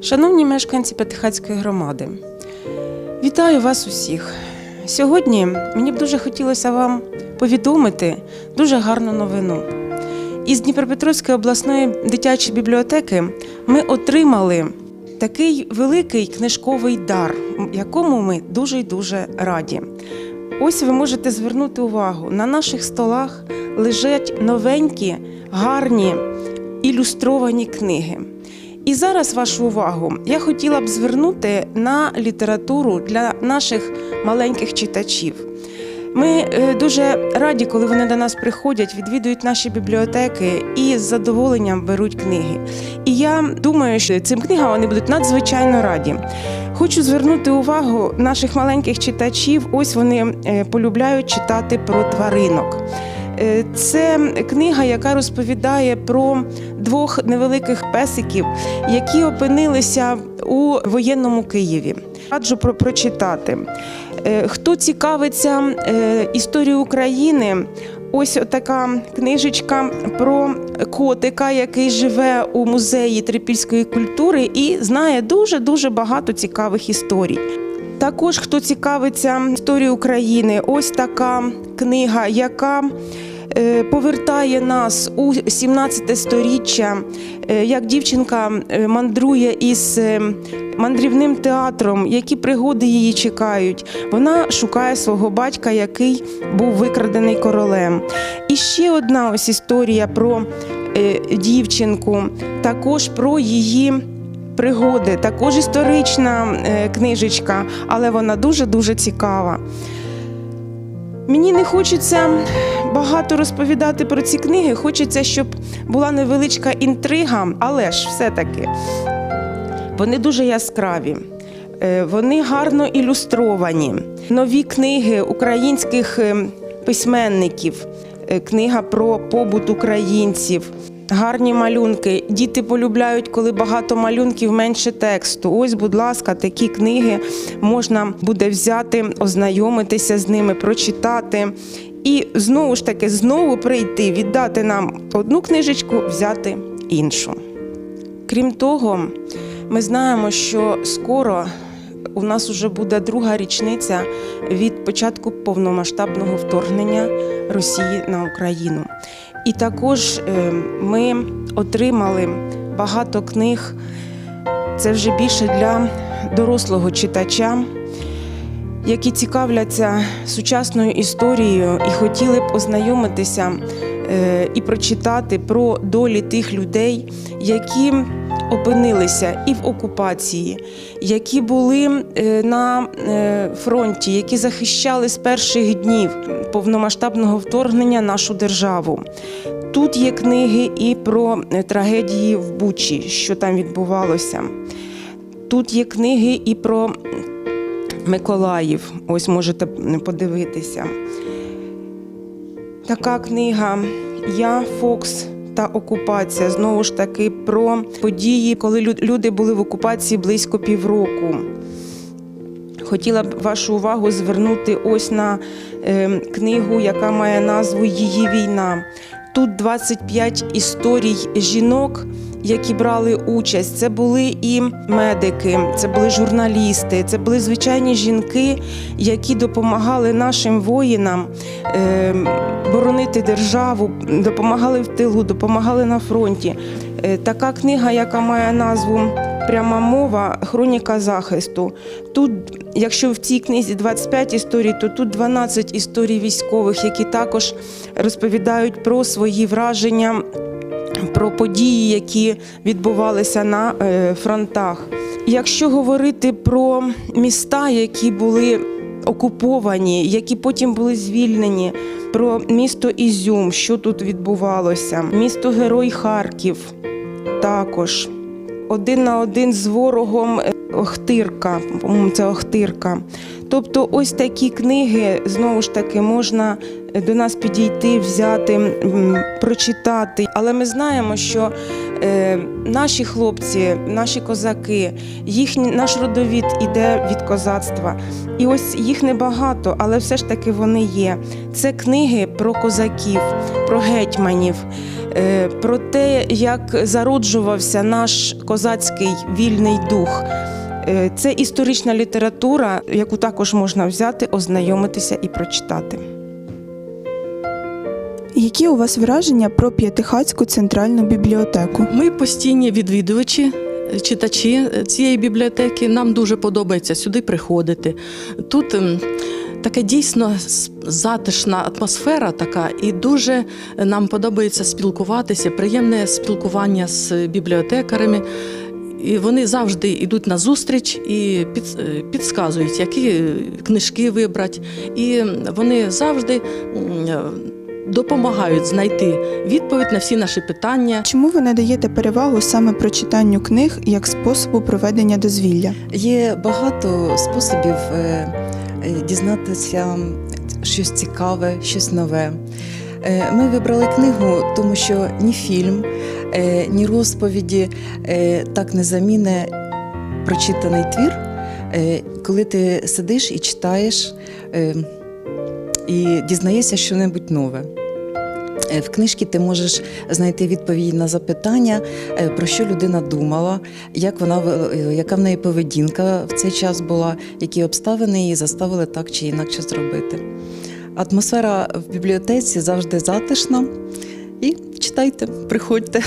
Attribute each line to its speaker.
Speaker 1: Шановні мешканці П'ятихатської громади, вітаю вас усіх. Сьогодні мені б дуже хотілося вам повідомити дуже гарну новину. Із Дніпропетровської обласної дитячої бібліотеки ми отримали такий великий книжковий дар, якому ми дуже й дуже раді. Ось ви можете звернути увагу: на наших столах лежать новенькі, гарні ілюстровані книги. І зараз вашу увагу я хотіла б звернути на літературу для наших маленьких читачів. Ми е, дуже раді, коли вони до нас приходять, відвідують наші бібліотеки і з задоволенням беруть книги. І я думаю, що цим книгам вони будуть надзвичайно раді. Хочу звернути увагу наших маленьких читачів. Ось вони е, полюбляють читати про тваринок. Е, Це книга, яка розповідає про двох невеликих песиків, які опинилися у воєнному Києві. Раджу про прочитати. Е, Хто цікавиться е, історією України, ось така книжечка про котика, який живе у музеї трипільської культури і знає дуже дуже багато цікавих історій. Також хто цікавиться історією України, ось така книга, яка повертає нас у 17 сторіччя, е, як дівчинка е, мандрує із е, мандрівним театром, які пригоди її чекають. Вона шукає свого батька, який був викрадений королем. І ще одна ось історія про е, дівчинку, також про її пригоди, також історична е, книжечка, але вона дуже-дуже цікава. Мені не хочеться багато розповідати про ці книги. Хочеться, щоб була невеличка інтрига, але ж все-таки вони дуже яскраві. е, Вони гарно ілюстровані. Нові книги українських е, письменників, е, книга про побут українців. Гарні малюнки. Діти полюбляють, коли багато малюнків, менше тексту. Ось, будь ласка, такі книги можна буде взяти, ознайомитися з ними, прочитати. І знову ж таки, знову прийти, віддати нам одну книжечку, взяти іншу. Крім того, ми знаємо, що скоро у нас вже буде друга річниця від початку повномасштабного вторгнення Росії на Україну. І також е, ми отримали багато книг. Це вже більше для дорослого читача, які цікавляться сучасною історією і хотіли б ознайомитися і прочитати про долі тих людей, які опинилися і в окупації, які були е, на е, фронті, які захищали з перших днів повномасштабного вторгнення нашу державу. Тут є книги і про е, трагедії в Бучі, що там відбувалося. Тут є книги і про Миколаїв. Ось можете подивитися. Така книга Я Фокс та окупація. Знову ж таки про події, коли люди були в окупації близько півроку. Хотіла б вашу увагу звернути ось на е, книгу, яка має назву Її війна. Тут 25 історій жінок, які брали участь. Це були і медики, це були журналісти, це були звичайні жінки, які допомагали нашим воїнам е, боронити державу, допомагали в тилу, допомагали на фронті. Е, така книга, яка має назву Пряма мова, хроніка захисту. Тут, якщо в цій книзі 25 історій, то тут 12 історій військових, які також розповідають про свої враження, про події, які відбувалися на е, фронтах. Якщо говорити про міста, які були окуповані, які потім були звільнені, про місто Ізюм, що тут відбувалося, місто Герой Харків також один на один з ворогом е, Охтирка, це Охтирка. Тобто, ось такі книги знову ж таки можна до нас підійти, взяти, прочитати. Але ми знаємо, що наші хлопці, наші козаки, їхній наш родовід іде від козацтва. І ось їх небагато, але все ж таки вони є. Це книги про козаків, про гетьманів, е, про те, як зароджувався наш козацький вільний дух. Е, Це історична література, яку також можна взяти, ознайомитися і прочитати.
Speaker 2: Які у вас враження про П'ятихатську центральну бібліотеку?
Speaker 3: Ми постійні відвідувачі, читачі е, цієї бібліотеки. Нам дуже подобається сюди приходити. Тут ем, така дійсно затишна атмосфера, така, і дуже нам подобається спілкуватися, приємне спілкування з бібліотекарями. І вони завжди йдуть на зустріч і е, підказують, які книжки вибрати. І вони завжди допомагають знайти відповідь на всі наші питання.
Speaker 2: Чому ви надаєте перевагу саме прочитанню книг як способу проведення дозвілля?
Speaker 4: Є багато способів е, е, дізнатися щось цікаве, щось нове. Е, Ми вибрали книгу, тому що ні фільм, ні розповіді так не заміне прочитаний твір, коли ти сидиш і читаєш і дізнаєшся щось нове. Е, В книжці ти можеш знайти відповідь на запитання, е, про що людина думала, як вона е, яка в неї поведінка в цей час була, які обставини її заставили так чи інакше зробити. Атмосфера в бібліотеці завжди затишна. І читайте, приходьте.